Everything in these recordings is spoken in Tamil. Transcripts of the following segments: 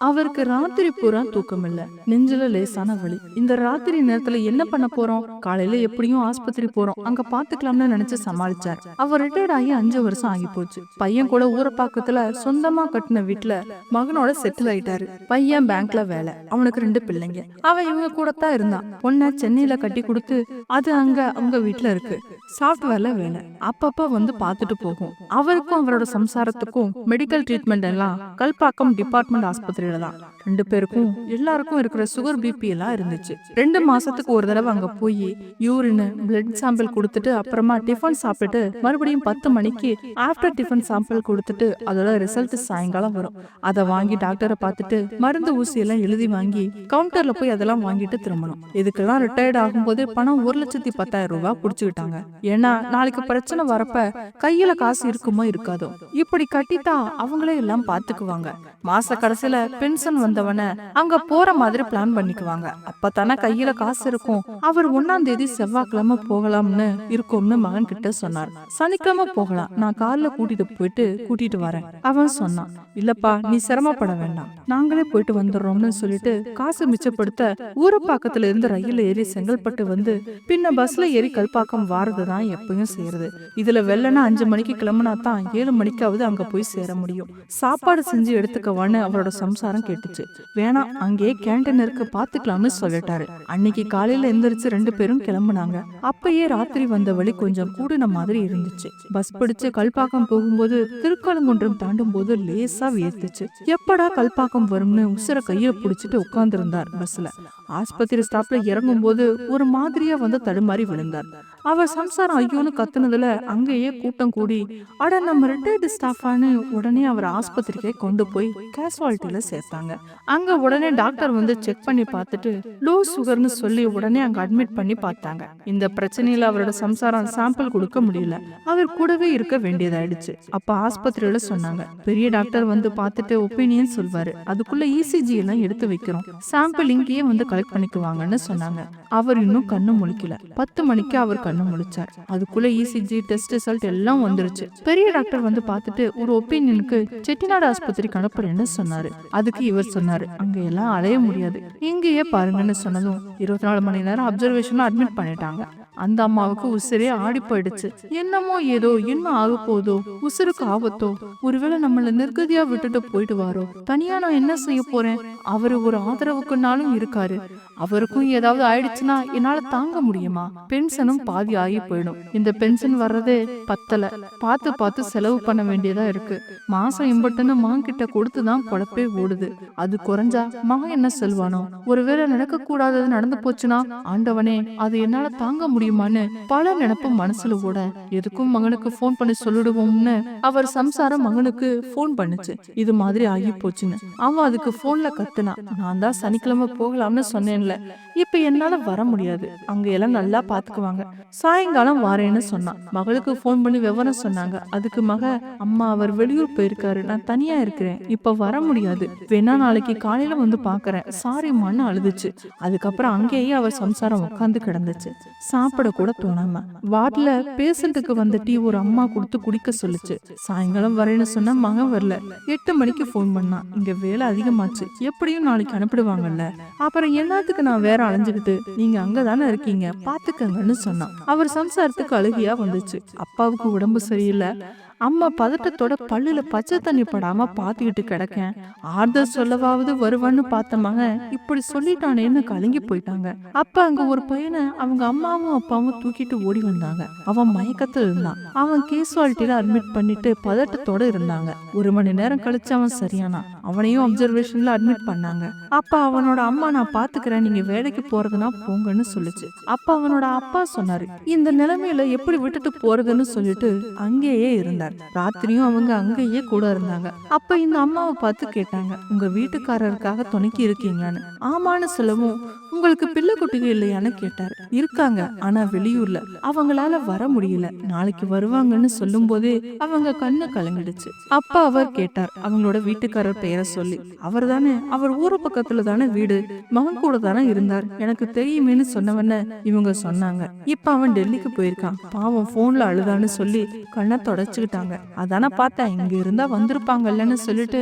அவருக்கு ராத்திரி பூரா தூக்கம் இல்ல நெஞ்சில லேசான வலி. இந்த ராத்திரி நேரத்துல என்ன பண்ண போறோம்? காலையில எப்படியும் ஆஸ்பத்திரி போறோம். அங்க பாத்துக்கலாம்னு நினைச்சு சமாளிச்சார். அவர் ரிட்டையர்ட் ஆகி அஞ்சு வருஷம் ஆகி போச்சு. பையன் கூட ஊரப்பாக்கத்துல சொந்தமா கட்டின வீட்டுல மகனோட செட்டில் ஆயிட்டாரு. பையன் பேங்க்ல வேலை. அவனுக்கு ரெண்டு பிள்ளைங்க. அவன் இவங்க கூட தான் இருந்தான். பொண்ணை சென்னையில கட்டி கொடுத்து அது அங்க அவங்க வீட்டுல இருக்கு. சாஃப்ட்வேர்ல வேலை. அப்பப்ப வந்து பார்த்துட்டு போகும். அவருக்கும் அவரோட சம்சாரத்துக்கும் மெடிக்கல் ட்ரீட்மெண்ட் எல்லாம் கல்பாக்கம் டிபார்ட்மெண்ட் ஆஸ்பத்திரியில தான் ரெண்டு பேருக்கும் எல்லாருக்கும் இருக்கிற சுகர் பிபி எல்லாம் இருந்துச்சு. ரெண்டு மாசத்துக்கு ஒரு தடவை அங்க போய் யூரின் பிளட் சாம்பிள் கொடுத்துட்டு அப்புறமா டிஃபன் சாப்பிட்டுட்டு மறுபடியும் பத்து மணிக்கு ஆஃப்டர் டிஃபன் சாம்பிள் கொடுத்துட்டு அதோட ரிசல்ட் சாயங்காலம் வரும். அதை வாங்கி டாக்டரை பார்த்துட்டு மருந்து ஊசி எல்லாம் எழுதி வாங்கி கவுண்டர்ல போய் அதெல்லாம் வாங்கிட்டு திரும்பணும். இதுக்கெல்லாம் ரிட்டையர்ட் ஆகும்போது பணம் ஒரு லட்சத்தி பத்தாயிரம் ரூபாய் புடிச்சுக்கிட்டாங்க. ஏன்னா நாளைக்கு பிரச்சனை வரப்ப கையில காசு இருக்குமோ இருக்காதோ. இப்படி கட்டித்தான் அவங்களே எல்லாம் பாத்துக்குவாங்க மாச கடைசியில பென்ஷன் வந்தவன அங்க போற மாதிரி பிளான் பண்ணிக்குவாங்க. அப்பதானே கையில காசு இருக்கும். அவர் ஒன்னாம் தேதி செவ்வாய்க்கிழமை போகலாம்னு இருக்கும்னு மகன் கிட்ட சொன்னார். சனிக்கிழமை போகலாம். நான் கார்ல கூட்டிட்டு போயிட்டு கூட்டிட்டு வரேன். அவன் சொன்னான் இல்லப்பா நீ சிரமப்பட வேண்டாம். நாங்களே போயிட்டு வந்துடுறோம்னு சொல்லிட்டு காசு மிச்சப்படுத்த ஊரப்பாக்கத்துல இருந்து ரயில்ல ஏறி செங்கல்பட்டு வந்து பின்ன பஸ்ல ஏறி கல்பாக்கம் வாரதுதான் எப்பயும் செய்யறது இதுல வெள்ளனா அஞ்சு மணிக்கு கிளம்புனா தான் ஏழு மணிக்காவது அங்க போய் சேர முடியும். சாப்பாடு செஞ்சு எடுத்துக்கவான்னு அவரோட சம்சாரம் கேட்டுச்சு. வேணாம் அங்கேயே கேண்டீன் இருக்க பாத்துக்கலாம்னு சொல்லிட்டாரு. அன்னைக்கு காலையில எந்திரிச்சு ரெண்டு பேரும் கிளம்புனாங்க. அப்பயே ராத்திரி வந்த வழி கொஞ்சம் கூடின மாதிரி இருந்துச்சு. பஸ் பிடிச்சு கல்பாக்கம் போகும்போது திருக்கழுங்குன்றம் தாண்டும் போது லேசா வியர்த்துச்சு. எப்படா கல்பாக்கம் வரும்னு உசுர கையில புடிச்சிட்டு உட்கார்ந்திருந்தார் பஸ்ல. ஆஸ்பத்திரி ஸ்டாப்ல இறங்கும் போது ஒரு மாதிரியா வந்து தடுமாறி விழுந்தார். அவர் சம்சாரம் ஐயோன்னு கத்துனதுல அங்கேயே கூட்டம் கூடி அட நம்ம ரிட்டையர்டு ஸ்டாஃபான்னு உடனே அவர் ஆஸ்பத்திரிக்கே கொண்டு போய் கேஸ்வாலிட்டியில சேர்த்தாங்க. அங்க உடனே டாக்டர் வந்து செக் பண்ணி பார்த்துட்டு லோ சுகர்னு சொல்லி உடனே அங்க அட்மிட் பண்ணி பார்த்தாங்க. இந்த பிரச்சனையில அவரோட சம்சாரம் சாம்பிள் கொடுக்க முடியல. அவர் கூடவே இருக்க வேண்டியதாயிடுச்சு. அப்ப ஆஸ்பத்திரியில சொன்னாங்க. பெரிய டாக்டர் வந்து பார்த்துட்டு ஒப்பீனியன் சொல்வாரு. அதுக்குள்ள இசிஜி எல்லாம் எடுத்து வைக்கிறோம். சாம்பிள் இங்கேயே வந்து கலெக்ட் பண்ணிக்குவாங்கன்னு சொன்னாங்க. அவர் இன்னும் கண்ணு முழிக்கல. பத்து மணிக்கு அவர் கண்ணு முழிச்சார் அதுக்குள்ள இசிஜி டெஸ்ட் ரிசல்ட் எல்லாம் வந்துருச்சு. பெரிய டாக்டர் வந்து பார்த்துட்டு ஒரு ஒப்பீனியனுக்கு செட்டிநாடு ஆஸ்பத்திரிக்கு அனுப்புறேன்னு சொன்னாரு. அதுக்கு இவர் சொன்னாரு அங்க எல்லாம் அலைய முடியாது. இங்கேயே பாருங்கன்னு சொன்னதும் இருபத்தி நாலு மணி நேரம் அப்சர்வேஷன்ல அட்மிட் பண்ணிட்டாங்க. அந்த அம்மாவுக்கு உசிரே ஆடி போயிடுச்சு. என்னமோ ஏதோ என்ன ஆக போதோ? உசுருக்கு ஆபத்தோ? ஒருவேளை நம்மள நிர்கதியா விட்டுட்டு போயிடுவாரோ? தனியா நான் என்ன செய்ய போறேன்? அவரு ஒரு ஆதரவுக்குனாலும் இருக்காரு. அவருக்கும் ஏதாவது ஆயிடுச்சுன்னா என்னால தாங்க முடியுமா? பென்ஷனும் பாதி ஆகி போயிடும். இந்த பென்ஷன் வர்றதே பத்தல. பார்த்து பார்த்து செலவு பண்ண வேண்டியதா இருக்கு. மாசம் இம்பட்டுன்னு மகன் கிட்ட கொடுத்துதான் பொழப்பே ஓடுது. அது குறைஞ்சா மகன் என்ன சொல்வானோ ஒருவேளை நடக்க கூடாதது நடந்து போச்சுன்னா ஆண்டவனே அது என்னால தாங்க முடியுமான்னு பல நினைப்பு மனசுல ஓட எதுக்கும் மகனுக்கு போன் பண்ணி சொல்லிடுவோம்னு அவர் சம்சாரம் மகனுக்கு போன் பண்ணுச்சு. இது மாதிரி ஆகி போச்சுன்னு. அவன் அதுக்கு போன்ல கத்துனா நான் தான் சனிக்கிழமை போகலாம்னு சொன்னேன்ல. இப்ப என்னால வர முடியாது. அங்க எல்லாம் நல்லா பாத்துக்குவாங்க. சாயங்காலம் வாரேன்னு சொன்னான் மகளுக்கு போன் பண்ணி விவரம் சொன்னாங்க. அதுக்கு மக அம்மா அவர் வெளியூர் போயிருக்காரு. நான் தனியா இருக்கிறேன். இப்ப வர முடியாது. வேணா நாளைக்கு காலையில வந்து பாக்குறேன். சாரி மண்ணு அழுதுச்சு. அதுக்கப்புறம் அங்கேயே அவர் சம்சாரம் உட்காந்து கிடந்துச்சு. சாப்பிட கூட தோணாம. வார்டுல பேஷண்ட்டுக்கு வந்த டீ ஒரு அம்மா கொடுத்து குடிக்க சொல்லுச்சு. சாயங்காலம் வரேன்னு சொன்னா மகன் வரல. எட்டு மணிக்கு போன் பண்ணான் இங்க வேலை அதிகமாச்சு. எப்படியும் நாளைக்கு அனுப்பிடுவாங்கல்ல. அப்புறம் என்னத்துக்கு நான் வேற அலைஞ்சுக்கிட்டு நீங்க அங்கதானே இருக்கீங்க? பாத்துக்கங்கன்னு சொன்னான். அவர் சம்சாரத்துக்கு அழுகியா வந்துச்சு. அப்பாவுக்கு உடம்பு சரியில்லை. அம்மா பதட்டத்தோட பல்லுல பச்சை தண்ணி படாம பாத்துக்கிட்டு கிடக்கேன். ஆறுதல் சொல்லவாவது வருவான்னு பார்த்த மகன் இப்படி சொல்லிட்டானேன்னு கலங்கி போயிட்டாங்க. அப்ப அங்க ஒரு பையனை அவங்க அம்மாவும் அப்பாவும் தூக்கிட்டு ஓடி வந்தாங்க. அவன் மயக்கத்துல இருந்தான். அவன் கேசுவாலிட்டியில அட்மிட் பண்ணிட்டு பதட்டத்தோட இருந்தாங்க. ஒரு மணி நேரம் கழிச்சு அவன் சரியானான். அவனையும் அப்சர்வேஷன்ல அட்மிட் பண்ணாங்க. அப்ப அவனோட அம்மா நான் பாத்துக்கிறேன் நீங்க வேலைக்கு போறதுன்னா போங்கன்னு சொல்லுச்சு. அப்ப அவனோட அப்பா சொன்னாரு இந்த நிலைமையில எப்படி விட்டுட்டு போறதுன்னு சொல்லிட்டு அங்கேயே இருந்தார். இருந்தார் ராத்திரியும் அவங்க அங்கேயே கூட இருந்தாங்க. அப்ப இந்த அம்மாவை பார்த்து கேட்டாங்க உங்க வீட்டுக்காரருக்காக துணைக்கி இருக்கீங்களான்னு ஆமான்னு சொல்லவும் உங்களுக்கு பிள்ளை குட்டிகள் இல்லையான்னு கேட்டாரு. இருக்காங்க ஆனா வெளியூர்ல. அவங்களால வர முடியல. நாளைக்கு வருவாங்கன்னு சொல்லும் போதே அவங்க கண்ணு கலங்கிடுச்சு. அப்ப அவர் கேட்டார் அவங்களோட வீட்டுக்காரர் பெயரை சொல்லி. அவர் தானே அவர் ஊர பக்கத்துல தானே வீடு. மகன் கூட தானே இருந்தார். எனக்கு தெரியுமேன்னு சொன்னவன இவங்க சொன்னாங்க. இப்ப அவன் டெல்லிக்கு போயிருக்கான். பாவம் போன்ல அழுதான்னு சொல்லி கண்ணை தொடச்சுக்கிட்டான். மாத்திட்டாங்க அதான பார்த்தேன் இங்க இருந்தா வந்திருப்பாங்கல்லன்னு சொல்லிட்டு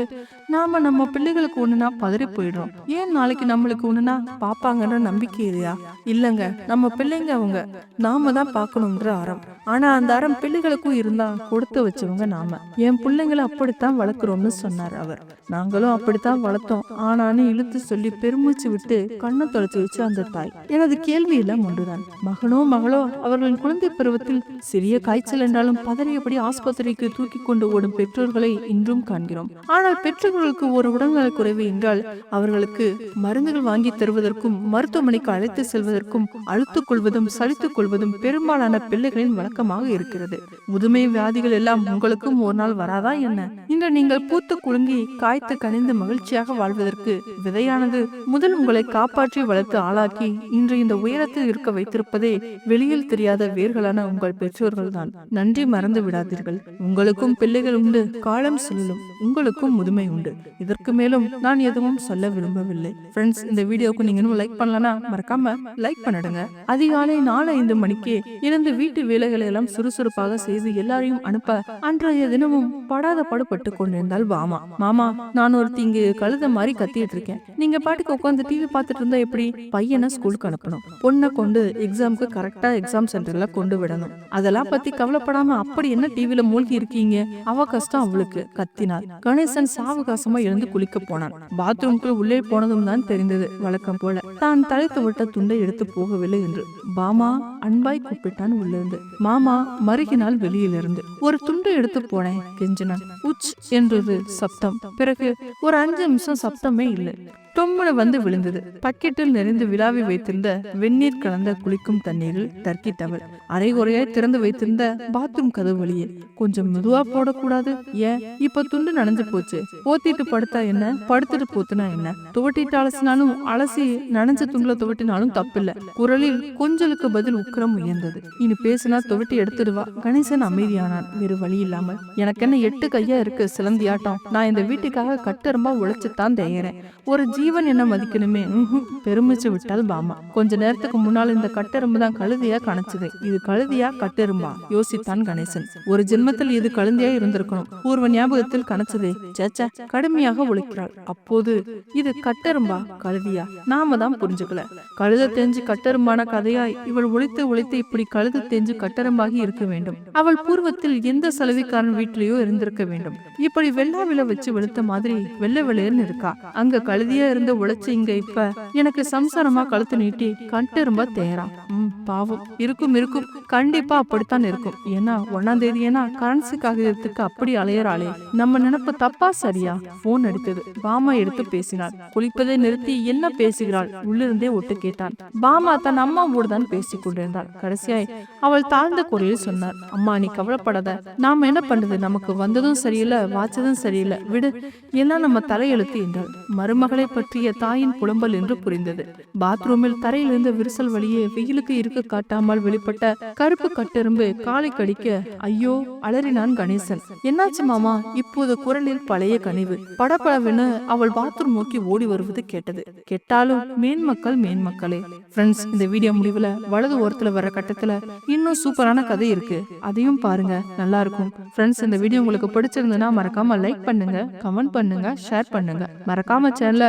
நாம நம்ம பிள்ளைகளுக்கு ஒண்ணுனா பதறி போயிடுறோம். ஏன் நாளைக்கு நம்மளுக்கு ஒண்ணுனா பாப்பாங்கன்ற நம்பிக்கை இல்லையா? இல்லங்க நம்ம பிள்ளைங்க அவங்க. நாம தான் பார்க்கணுன்ற அறம். ஆனா அந்த அறம் பிள்ளைகளுக்கும் இருந்தா கொடுத்து வச்சவங்க நாம. என் பிள்ளைங்களை அப்படித்தான் வளர்க்குறோம்னு சொன்னார் அவர். நாங்களும் அப்படித்தான் வளர்த்தோம். ஆனான்னு இழுத்து சொல்லி பெருமூச்சு விட்டு கண்ணை தொலைச்சு வச்சு அந்த தாய். எனது கேள்வி எல்லாம் ஒன்றுதான். மகனோ மகளோ அவர்களின் குழந்தை பருவத்தில் சிறிய காய்ச்சல் என்றாலும் பதறியபடி ஆஸ்பத்திரி ஆஸ்பத்திரிக்கு தூக்கி கொண்டு ஓடும் பெற்றோர்களை இன்றும் காண்கிறோம். ஆனால் பெற்றோர்களுக்கு ஒரு உடல்நலக் குறைவு என்றால் அவர்களுக்கு மருந்துகள் வாங்கி தருவதற்கும் மருத்துவமனைக்கு அழைத்து செல்வதற்கும் அழுத்துக் கொள்வதும் சலித்துக் கொள்வதும் பெரும்பாலான பிள்ளைகளின் வழக்கமாக இருக்கிறது. முதுமை வியாதிகள் எல்லாம் உங்களுக்கும் ஒரு நாள் வராதா என்ன? இன்று நீங்கள் பூத்து குலுங்கி காய்த்து கனிந்து மகிழ்ச்சியாக வாழ்வதற்கு விதையானது முதல் உங்களை காப்பாற்றி வளர்த்து ஆளாக்கி இன்று இந்த உயரத்தில் இருக்க வைத்திருப்பதே வெளியில் தெரியாத வேர்களான உங்கள் பெற்றோர்கள் தான் நன்றி மறந்து விடாதீர்கள். உங்களுக்கும் பிள்ளைகள் உண்டு. காலம் செல்லும். உங்களுக்கும் முதுமை உண்டு. இதற்கு மேலும் நான் எதுவும் சொல்ல விரும்பவில்லை. ஃப்ரெண்ட்ஸ் இந்த வீடியோக்கு நீங்க இன்னும் லைக் பண்ணலனா மறக்காம லைக் பண்ணிடுங்க. அதிகாலை நாலு ஐந்து மணிக்கு இருந்து வீட்டு வேலைகளை எல்லாம் சுறுசுறுப்பாக செய்து எல்லாரையும் அனுப்ப அன்றைய தினமும் படாத படுபட்டு கொண்டிருந்தால் பாமா மாமா நான் ஒருத்தி இங்கு கழுத மாதிரி கத்திட்டு இருக்கேன். நீங்க பாட்டுக்கு உட்காந்து டிவி பார்த்துட்டு இருந்தா எப்படி? பையனை ஸ்கூலுக்கு அனுப்பணும். பொண்ணை கொண்டு எக்ஸாமுக்கு கரெக்டா எக்ஸாம் சென்டர்ல கொண்டு விடணும். அதெல்லாம் பத்தி கவலைப்படாம அப்படி என்ன டிவில மூழ்கி இருக்கீங்க அவ கஷ்டம் அவளுக்கு கத்தினார் கணேசன் சாவகாசமா எழுந்து குளிக்க போனான். பாத்ரூம்குள் உள்ளே போனதும் தான் தெரிந்தது வழக்கம் போல. தான் தலைத்து விட்ட துண்டை எடுத்து போகவில்லை என்று. பாமா அன்பாய் கூப்பிட்டான் உள்ளிருந்து. மாமா மருகினால் வெளியிலிருந்து. ஒரு துண்டை எடுத்து போனேன் கெஞ்சினான். உச் என்றது சப்தம். பிறகு ஒரு அஞ்சு நிமிஷம் சப்தமே இல்லை. தொம்முன வந்து விழுந்தது. பக்கெட்டில் நிறைந்து விழாவி வைத்திருந்த வெந்நீர் கலந்த குளிக்கும் தண்ணீரில் தர்க்கித்தவள் அரைகுறையாய் திறந்து வைத்திருந்த பாத்ரூம் கதவு வழியே கொஞ்சம் மெதுவா போடக்கூடாது? ஏன்? இப்ப துண்டு நனைஞ்சு போச்சு. போத்திட்டு படுத்தா என்ன? படுத்துட்டு போத்துனா என்ன? துவட்டிட்டு அலசினாலும் அலசி நனைஞ்ச துண்டுல துவட்டினாலும் தப்பில்ல. குரலில் கொஞ்சலுக்கு பதில் உக்கிரம் உயர்ந்தது. இனி பேசினா துவட்டி எடுத்துடுவா கணேசன் அமைதியானான். வேறு வழி இல்லாமல் எனக்கு என்ன எட்டு கையா இருக்கு சிலந்தியாட்டம். நான் இந்த வீட்டுக்காக கட்டரமா உழைச்சுத்தான் தேயறேன். ஒரு ஜீவன் என்ன மதிக்கணுமே? பெருமிச்சு விட்டால் பாமா. கொஞ்ச நேரத்துக்கு முன்னால் இந்த கட்டெரும்பு தான் கழுதியா கணச்சது. இது கழுதியா கட்டெரும்பா? யோசித்தான் கணேசன். ஒரு ஜென்மத்தில் இது கழுதையா இருந்திருக்கணும். பூர்வ ஞாபகத்தில் கணச்சதே. சேச்சா கடுமையாக உழைக்கிறாள் அப்போது இது கட்டெரும்பா? கழுதியா? நாம தான் புரிஞ்சுக்கல. கழுத தெரிஞ்சு கட்டெரும்பான கதையாய் இவள் உழைத்து உழைத்து இப்படி கழுத தெரிஞ்சு கட்டெரும்பாகி இருக்க வேண்டும். அவள் பூர்வத்தில் எந்த சலவைக்காரன் வீட்டிலேயோ இருந்திருக்க வேண்டும். இப்படி வெள்ளாவில வச்சு வெளுத்த மாதிரி வெள்ளை வெள்ளையர்னு இருக்கா? அங்க கழுதியா இருந்து உழைச்சு இங்க இப்ப. எனக்கு சம்சாரமா கழுத்து நீட்டி கண்டிரும்ப தேரான் ம் பாவம். இருக்கும் இருக்கும். கண்டிப்பா அப்படித்தான் இருக்கும். ஏன்னா ஒன்னாம் தேதி ஏன்னா கரன்சி காகிதத்துக்கு அப்படி அலையறாளே. நம்ம நினைப்பு தப்பா சரியா? போன் அடித்தது பாமா எடுத்து பேசினாள். குளிப்பதை நிறுத்தி என்ன பேசுகிறாள்? உள்ளிருந்தே ஒட்டு கேட்டான். பாமா தன் அம்மா தான் பேசிக் கொண்டிருந்தாள். கடைசியாய் அவள் தாழ்ந்த குரலில் சொன்னார் அம்மா நீ கவலைப்படாத. நாம என்ன பண்றது? நமக்கு வந்ததும் சரியில்லை வாச்சதும் சரியில்லை. விடு. எல்லாம் நம்ம தலையெழுத்து என்றாள். மருமகளை பற்றி பற்றிய தாயின் புலம்பல் என்று புரிந்தது. பாத்ரூமில் தரையிலிருந்து விரிசல் வழியே வெயிலுக்கு இருக்க காட்டாமல் வெளிப்பட்ட கருப்பு கட்டெரும்பு காலை கடிக்க ஐயோ அலறினான் கணேசன். என்னாச்சு மாமா? இப்போது குரலில் பழைய கனிவு. படப்படவென அவள் பாத்ரூம் நோக்கி ஓடி வருவது கேட்டது. கெட்டாலும் மேன்மக்கள் மேன்மக்களே ஃப்ரெண்ட்ஸ் இந்த வீடியோ முடிவுல வலது ஓரத்துல வர கட்டத்துல இன்னும் சூப்பரான கதை இருக்கு. அதையும் பாருங்க. நல்லா இருக்கும். ஃப்ரெண்ட்ஸ் இந்த வீடியோ உங்களுக்கு பிடிச்சிருந்ததுன்னா மறக்காம லைக் பண்ணுங்க கமெண்ட் பண்ணுங்க ஷேர் பண்ணுங்க. மறக்காம சேனலை